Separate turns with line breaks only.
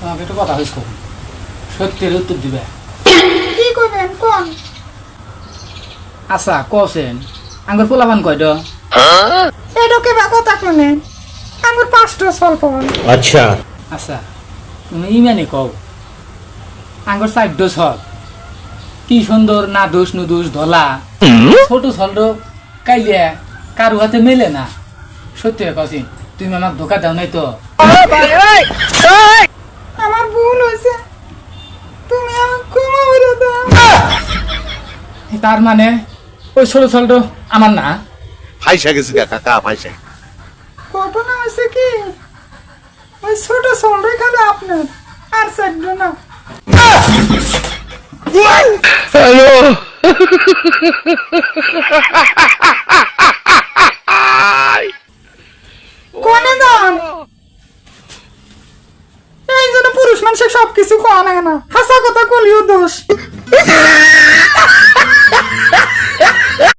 তোমাকে একটু কথা হয়েছ কখন? সত্যের উত্তর দিবে।
কি করবেন কোন?
আচ্ছা আঙ্গুর পোলাপান কয়
এটা কে বা কথা আঙ্গুর পাঁচটা স্বল্প
আচ্ছা।
আচ্ছা তুমি ইমানে কও। আঙ্গুর চারটো সব কি সুন্দর না দোষ ধলা। ছোট ছলটো কাইলিয়া কারু হাতে মেলে না। সত্যি কছিন তুমি আমাকে ধোকা দাও নাই তো।
আমার ভুল হয়েছে। তুমি ক্ষমা করে দাও।
তার মানে ওই ছোট ছল্ড আমার না।
ফাইসা গেছে গা কাকা ফাইসা।
ঘটনা হয়েছে কি? ওই ছোট সন্ডে খাবে আপনার আর চারটে না। কোনে মানুষের সবকিছু কোয়া না হাসা কথা কলিও দোষ।